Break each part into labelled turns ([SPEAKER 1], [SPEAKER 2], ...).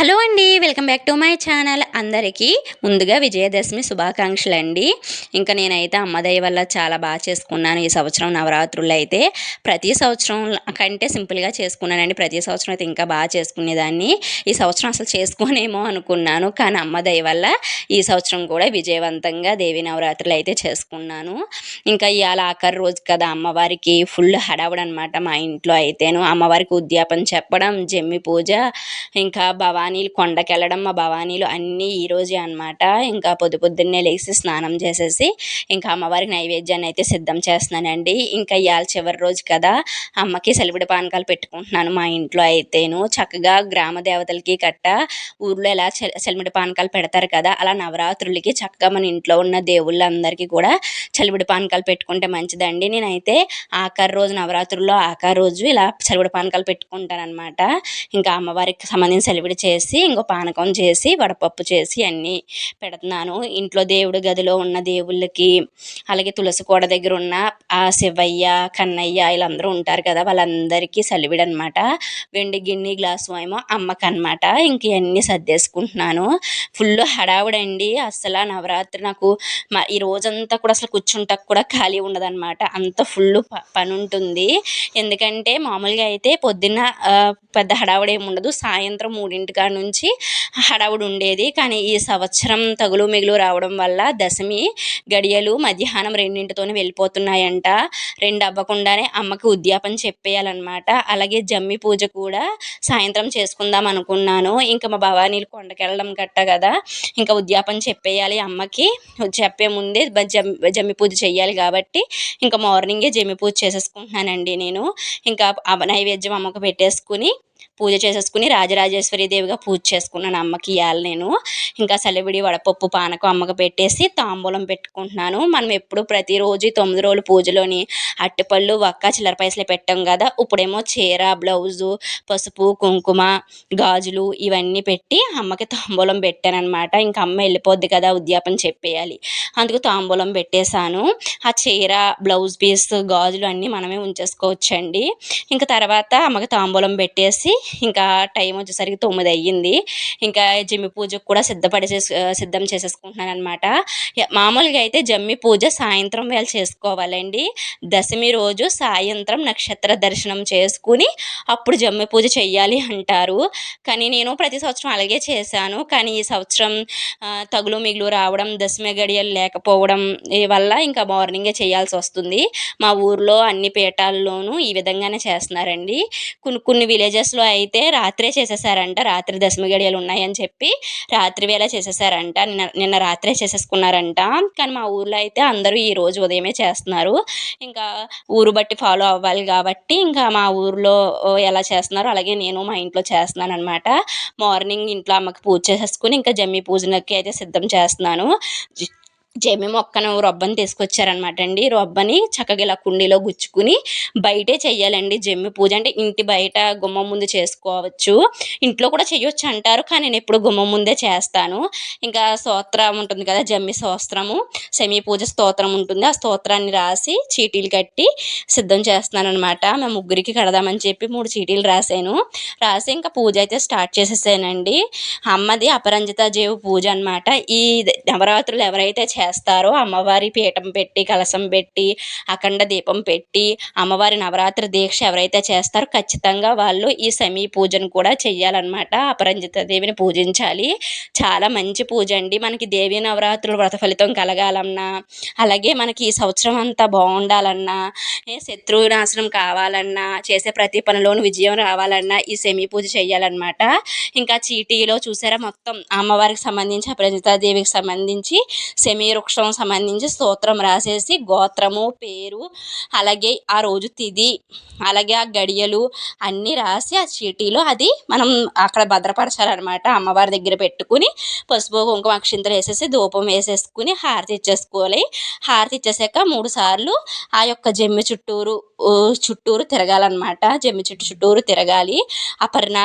[SPEAKER 1] Hello అండి welcome back to my channel. అందరికీ ముందుగా విజయదశమి శుభాకాంక్షలు అండి ఇంకా నేనైతే అమ్మదయ్య వల్ల చాలా బాగా చేసుకున్నాను ఈ సంవత్సరం నవరాత్రులు అయితే. ప్రతి సంవత్సరం కంటే సింపుల్గా చేసుకున్నానండి. ప్రతి సంవత్సరం అయితే ఇంకా బాగా చేసుకునేదాన్ని. ఈ సంవత్సరం అసలు చేసుకోనేమో అనుకున్నాను. కానీ అమ్మదయ్య వల్ల ఈ సంవత్సరం కూడా విజయవంతంగా దేవి నవరాత్రులు అయితే చేసుకున్నాను. ఇంకా ఇవాళ ఆఖరి రోజు కదా అమ్మవారికి ఫుల్ హడావుడనమాట మా ఇంట్లో అయితేను. అమ్మవారికి ఉద్యాపన చెప్పడం జమ్మి పూజ ఇంకా భవానీలు కొండకెళ్ళడం మా భవానీలు అన్నీ ఈరోజే అనమాట ఇంకా పొద్దు పొద్దున్నే లేచి స్నానం చేసేసి ఇంకా అమ్మవారికి నైవేద్యాన్ని అయితే సిద్ధం చేస్తున్నానండి. ఇంకా ఇవాళ చివరి రోజు కదా అమ్మకి సెలవిడి పానకాలు పెట్టుకుంటున్నాను మా ఇంట్లో అయితేను. చక్కగా గ్రామ దేవతలకి కట్ట ఊర్లో ఎలా సెలవిడి పానకాలు పెడతారు కదా అలా నవరాత్రులకి చక్కగా మన ఇంట్లో ఉన్న దేవుళ్ళందరికీ కూడా చలివిడి పానకాలు పెట్టుకుంటే మంచిదండి. నేనైతే ఆఖరి రోజు నవరాత్రుల్లో ఆఖరి రోజు ఇలా చలివిడి పానకాలు పెట్టుకుంటాను అనమాట ఇంకా అమ్మవారికి సంబంధించిన సెలవిడి చేసి ఇంకో పానకం చేసి వడపప్పు చేసి అన్నీ పెడుతున్నాను. ఇంట్లో దేవుడి గదిలో ఉన్న దేవుళ్ళకి అలాగే తులసి కోడ దగ్గర ఉన్న ఆ శివయ్య కన్నయ్య వీళ్ళందరూ ఉంటారు కదా వాళ్ళందరికీ సలివిడి అనమాట వెండి గిన్నె గ్లాసు ఏమో అమ్మకి అనమాట ఇంక ఇవన్నీ సర్దేసుకుంటున్నాను. ఫుల్ హడావుడండి. అసలు నవరాత్రి నాకు ఈ రోజంతా కూడా అసలు కూర్చుంటకు కూడా ఖాళీ ఉండదన్నమాట అంత ఫుల్ పని ఉంటుంది ఎందుకంటే మామూలుగా అయితే పొద్దున్న పెద్ద హడావుడు ఏమి ఉండదు సాయంత్రం మూడింటి నుంచి హడావుడు ఉండేది. కానీ ఈ సంవత్సరం తగులు మిగులు రావడం వల్ల దశమి గడియలు మధ్యాహ్నం రెండింటితోనే వెళ్ళిపోతున్నాయంట. రెండు అవ్వకుండానే అమ్మకి ఉద్యాపన చెప్పేయాలన్నమాట. అలాగే జమ్మి పూజ కూడా సాయంత్రం చేసుకుందాం అనుకున్నాను. ఇంకా మా భవానీలు కొండకెళ్ళడం గట్ట కదా. ఇంకా ఉద్యాపన చెప్పేయాలి అమ్మకి. చెప్పే ముందే జమ్మి పూజ చేయాలి కాబట్టి ఇంకా మార్నింగే జమ్మి పూజ చేసేసుకుంటున్నానండి నేను. ఇంకా నైవేద్యం అమ్మకు పెట్టేసుకుని పూజ చేసేసుకుని రాజరాజేశ్వరి దేవిగా పూజ చేసుకున్నాను అమ్మకి ఇవ్వాలి నేను. ఇంకా సెలవిడి వడపప్పు పానకం అమ్మకి పెట్టేసి తాంబూలం పెట్టుకుంటున్నాను. మనం ఎప్పుడు ప్రతిరోజు తొమ్మిది రోజులు పూజలోని అట్టిపళ్ళు వక్క చిల్లర పైసలు పెట్టాం కదా. ఇప్పుడేమో చీర బ్లౌజు పసుపు కుంకుమ గాజులు ఇవన్నీ పెట్టి అమ్మకి తాంబూలం పెట్టానమాట ఇంకా అమ్మ వెళ్ళిపోద్ది కదా ఉద్యాపన చెప్పేయాలి. అందుకు తాంబూలం పెట్టేశాను. ఆ చీర బ్లౌజ్ పీస్ గాజులు అన్నీ మనమే ఉంచేసుకోవచ్చండి. ఇంకా తర్వాత అమ్మకి తాంబూలం పెట్టేసి ఇంకా టైం వచ్చేసరికి తొమ్మిది అయ్యింది ఇంకా జమ్మి పూజకు కూడా సిద్ధపడి సిద్ధం చేసేసుకుంటున్నాను అనమాట మామూలుగా అయితే జమ్మి పూజ సాయంత్రం వేళ చేసుకోవాలండి. దశమి రోజు సాయంత్రం నక్షత్ర దర్శనం చేసుకుని అప్పుడు జమ్మి పూజ చెయ్యాలి అంటారు. కానీ నేను ప్రతి సంవత్సరం అలాగే చేశాను. కానీ ఈ సంవత్సరం తగులు మిగులు రావడం దశమి గడియలు లేకపోవడం వల్ల ఇంకా మార్నింగే చేయాల్సి వస్తుంది. మా ఊర్లో అన్ని పీఠాల్లోనూ ఈ విధంగానే చేస్తున్నారండి. కొన్ని కొన్ని విలేజెస్లో అయితే రాత్రే చేసేసారంట. రాత్రి దశమి గడియలు ఉన్నాయని చెప్పి రాత్రి వేళ చేసేసారంట. నిన్న నిన్న రాత్రే చేసేసుకున్నారంట. కానీ మా ఊర్లో అయితే అందరూ ఈ రోజు ఉదయమే చేస్తున్నారు. ఇంకా ఊరు బట్టి ఫాలో అవ్వాలి కాబట్టి ఇంకా మా ఊర్లో ఎలా చేస్తున్నారో అలాగే నేను మా ఇంట్లో చేస్తున్నాను అనమాట మార్నింగ్ ఇంట్లో అమ్మకి పూజ చేసేసుకుని ఇంకా జమ్మి పూజనకి అయితే సిద్ధం చేస్తున్నాను. జమ్మి మొక్కను రొబ్బని తీసుకొచ్చారనమాట అండి. రొబ్బని చక్కగా ఇలా కుండీలో గుచ్చుకుని బయటే చెయ్యాలండి జమ్మి పూజ. అంటే ఇంటి బయట గుమ్మం ముందు చేసుకోవచ్చు. ఇంట్లో కూడా చేయొచ్చు అంటారు. కానీ నేను ఎప్పుడు గుమ్మం ముందే చేస్తాను. ఇంకా స్తోత్రం ఉంటుంది కదా జమ్మి స్తోత్రము. సెమీ పూజ స్తోత్రం ఉంటుంది. ఆ స్తోత్రాన్ని రాసి చీటీలు కట్టి సిద్ధం చేస్తున్నాను అనమాట మేము ముగ్గురికి కడదామని చెప్పి మూడు చీటీలు రాశాను. రాసి ఇంకా పూజ అయితే స్టార్ట్ చేసేసానండి. అమ్మది అపరంజిత జీవు పూజ అనమాట ఈ నవరాత్రులు ఎవరైతే చేస్తారో అమ్మవారి పీఠం పెట్టి కలసం పెట్టి అఖండ దీపం పెట్టి అమ్మవారి నవరాత్రి దీక్ష ఎవరైతే చేస్తారో ఖచ్చితంగా వాళ్ళు ఈ సమీ పూజను కూడా చెయ్యాలన్నమాట. అపరంజిత దేవిని పూజించాలి. చాలా మంచి పూజ అండి. మనకి దేవి నవరాత్రులు వ్రత ఫలితం కలగాలన్నా అలాగే మనకి ఈ సంవత్సరం అంతా బాగుండాలన్నా శత్రువు నాశనం కావాలన్నా చేసే ప్రతి పనిలోనూ విజయం రావాలన్నా ఈ సెమీ పూజ చేయాలన్నమాట ఇంకా చీటీలో చూసారా మొత్తం అమ్మవారికి సంబంధించి అపరంజితాదేవికి సంబంధించి సెమీ వృక్షం సంబంధించి స్తోత్రం రాసేసి గోత్రము పేరు అలాగే ఆ రోజు తిది అలాగే ఆ గడియలు అన్నీ రాసి ఆ చీటీలో అది మనం అక్కడ భద్రపరచాలన్నమాట. అమ్మవారి దగ్గర పెట్టుకుని పసుపు కుంకుమ అక్షింతలు వేసేసి ధూపం వేసేసుకుని హారతి ఇచ్చేసుకోవాలి. హారతి ఇచ్చేసాక మూడు సార్లు ఆ యొక్క జమ్మి చుట్టూరు చుట్టూరు తిరగాలన్నమాట. జమ్మి చుట్టూ చుట్టూరు తిరగాలి. అపర్ణ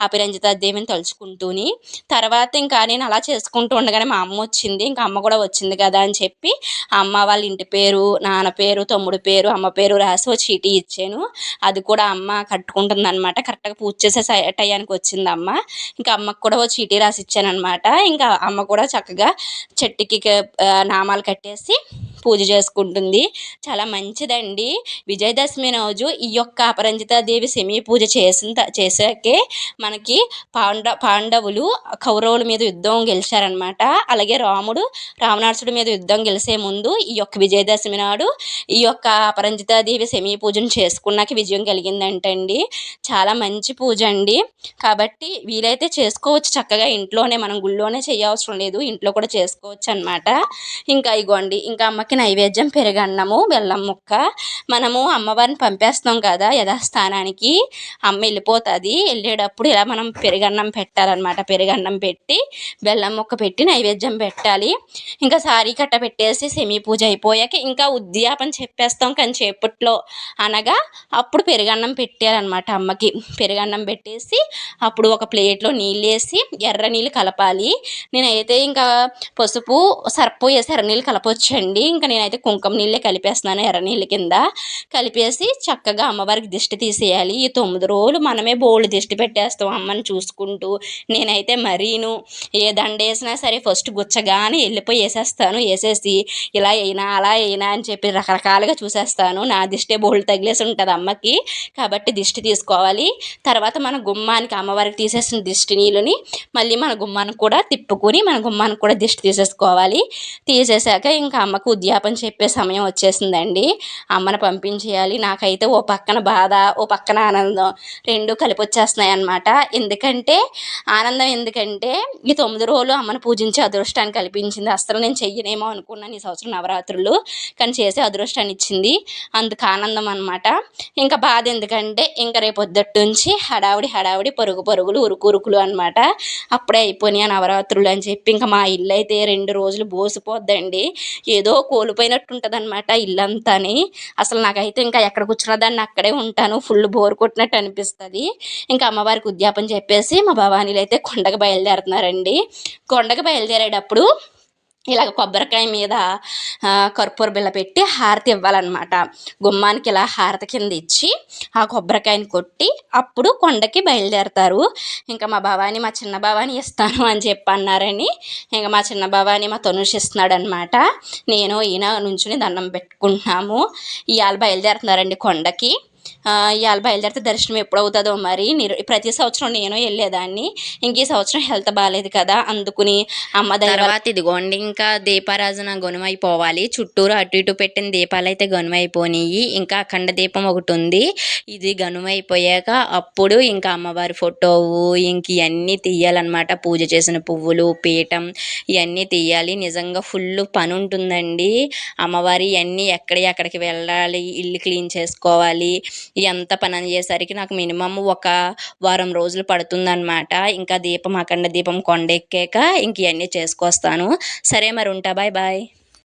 [SPEAKER 1] అపరంజిత దేవిని తలుచుకుంటూని. తర్వాత ఇంకా నేను అలా చేసుకుంటూ ఉండగానే మా అమ్మ వచ్చింది. ఇంకా అమ్మ కూడా వచ్చింది. వచ్చింది కదా అని చెప్పి అమ్మ వాళ్ళ ఇంటి పేరు నాన్న పేరు తమ్ముడు పేరు అమ్మ పేరు రాసి ఒక చీటీ ఇచ్చాను. అది కూడా అమ్మ కట్టుకుంటుంది అనమాట కరెక్ట్గా పూజ చేసే టయానికి వచ్చింది అమ్మ. ఇంకా అమ్మకు కూడా ఒక చీటీ రాసి ఇచ్చాను అనమాట ఇంకా అమ్మ కూడా చక్కగా చెట్టుకి నామాలు కట్టేసి పూజ చేసుకుంటుంది. చాలా మంచిదండి. విజయదశమి రోజు ఈ యొక్క అపరంజితాదేవి సెమీ పూజ చేసిన చేసాకే మనకి పాండ పాండవులు కౌరవుల మీద యుద్ధం గెలిచారనమాట అలాగే రాముడు రావణాసుడి మీద యుద్ధం గెలిచే ముందు ఈ యొక్క విజయదశమి నాడు ఈ యొక్క అపరంజితాదేవి సెమీ పూజను చేసుకున్నాక విజయం కలిగిందంటండి. చాలా మంచి పూజ అండి. కాబట్టి వీలైతే చేసుకోవచ్చు. చక్కగా ఇంట్లోనే మనం గుళ్ళోనే చేయవసరం లేదు. ఇంట్లో కూడా చేసుకోవచ్చు అనమాట ఇంకా ఇగోండి ఇంకా అమ్మకి నైవేద్యం పెరగన్నము బెల్లం ముక్క. మనము అమ్మవారిని పంపేస్తాం కదా యథాస్థానానికి. అమ్మ వెళ్ళిపోతుంది. వెళ్ళేటప్పుడు ఇలా మనం పెరుగన్నం పెట్టాలన్నమాట. పెరుగన్నం పెట్టి బెల్లం ముక్క పెట్టి నైవేద్యం పెట్టాలి. ఇంకా సారీ కట్ట పెట్టేసి సెమీ పూజ అయిపోయాక ఇంకా ఉద్యాపన చెప్పేస్తాం కానీ చేపట్లో అనగా అప్పుడు పెరుగన్నం పెట్టారనమాట అమ్మకి. పెరుగన్నం పెట్టేసి అప్పుడు ఒక ప్లేట్లో నీళ్ళు వేసి ఎర్ర నీళ్ళు కలపాలి. నేనైతే ఇంకా పసుపు సర్పు వేసి ఎర్ర నీళ్ళు కలపొచ్చండి. ఇంకా నేనైతే కుంకుమ నీళ్ళే కలిపేస్తున్నాను ఎర్ర నీళ్ళ కింద. కలిపేసి చక్కగా అమ్మవారికి దిష్టి తీసేయాలి. ఈ తొమ్మిది రోజులు మనమే బోల్డ్ దిష్టి పెట్టేస్తాం అమ్మని చూసుకుంటూ. నేనైతే మరీను. ఏ దండ వేసినా సరే ఫస్ట్ గుచ్చగానే వెళ్ళిపోయి వేసేస్తాను. వేసేసి ఇలా అయినా అలా అయినా అని చెప్పి రకరకాలుగా చూసేస్తాను. నా దిష్టే బోల్డ్ తగిలేసి ఉంటుంది అమ్మకి. కాబట్టి దిష్టి తీసుకోవాలి. తర్వాత మన గుమ్మానికి అమ్మవారికి తీసేసిన దిష్టి నీళ్ళని మళ్ళీ మన గుమ్మానికి కూడా తిప్పుకొని మన గుమ్మానికి కూడా దిష్టి తీసేసుకోవాలి. తీసేసాక ఇంకా అమ్మకు ఉద్యాపన చెప్పే సమయం వచ్చేసిందండి. అమ్మను పంపించేయాలి. నాకైతే ఓ పక్కన బాధ ఓ పక్కన ఆనందం రెండు కలిపి వచ్చేస్తున్నాయి అనమాట ఎందుకంటే ఆనందం ఎందుకంటే ఈ తొమ్మిది రోజులు అమ్మను పూజించే అదృష్టాన్ని కల్పించింది. అసలు నేను చెయ్యనేమో అనుకున్నాను ఈ సంవత్సరం నవరాత్రులు. కానీ చేసే అదృష్టాన్ని ఇచ్చింది. అందుకు ఆనందం అనమాట ఇంకా బాధ ఎందుకంటే ఇంకా రేపు పొద్దుట్టు నుంచి హడావిడి హడావిడి పరుగు పరుగులు ఉరుకు ఉరుకులు అనమాట అప్పుడే అయిపోయినాయి నవరాత్రులు అని చెప్పి ఇంకా మా ఇల్లు అయితే రెండు రోజులు బోసిపోద్దండి. ఏదో కోల్పోయినట్టు ఉంటుంది అనమాట ఇల్లంతాని. అసలు నాకైతే ఇంకా ఎక్కడ కూర్చున్న దాన్ని అక్కడే ఉంటాను. ఫుల్ బోర్ కొట్టినట్టు అనిపిస్తుంది. ఇంకా అమ్మవారికి ఉద్యాపన చెప్పేసి మా భవానీలు అయితే కొండకు బయలుదేరుతున్నారండి. కొండకు బయలుదేరేటప్పుడు ఇలాగ కొబ్బరికాయ మీద కర్పూర బిల్ల పెట్టి హారతి ఇవ్వాలన్నమాట. గుమ్మానికి ఇలా హారతి కింద ఇచ్చి ఆ కొబ్బరికాయని కొట్టి అప్పుడు కొండకి బయలుదేరతారు. ఇంకా మా భవాని మా చిన్న భవాని ఇస్తాను అని చెప్పి అన్నారని ఇంకా మా చిన్న భవాని మా తనుష్ ఇస్తున్నాడు అనమాట నేను ఈయన నుంచుని దండం పెట్టుకుంటున్నాము. ఇవాళ బయలుదేరుతున్నారండి కొండకి. ఇవాళ బయలుదేరితే దర్శనం ఎప్పుడు అవుతుందో మరి ప్రతి సంవత్సరం నేను వెళ్ళేదాన్ని. ఇంక ఈ సంవత్సరం హెల్త్ బాగాలేదు కదా అందుకుని అమ్మ తర్వాత ఇదిగోండి ఇంకా దీపారాజన గొనమైపోవాలి చుట్టూరు అటు ఇటు పెట్టిన దీపాలు అయితే గనుమైపోయినాయి ఇంకా అఖండ దీపం ఒకటి ఉంది. ఇది గనుమైపోయాక అప్పుడు ఇంకా అమ్మవారి ఫోటోవు ఇంక ఇవన్నీ తీయాలన్నమాట. పూజ చేసిన పువ్వులు పీఠం ఇవన్నీ తీయాలి. నిజంగా ఫుల్ పని ఉంటుందండి అమ్మవారి ఇవన్నీ ఎక్కడ ఎక్కడికి వెళ్ళాలి ఇల్లు క్లీన్ చేసుకోవాలి. ఎంత పని అయ్యేసరికి నాకు మినిమం ఒక వారం రోజులు పడుతుందన్నమాట. ఇంకా దీపం అఖండ దీపం కొండెక్కాక ఇంక ఇవన్నీ చేసుకొస్తాను. సరే మరి ఉంటా బాయ్ బాయ్.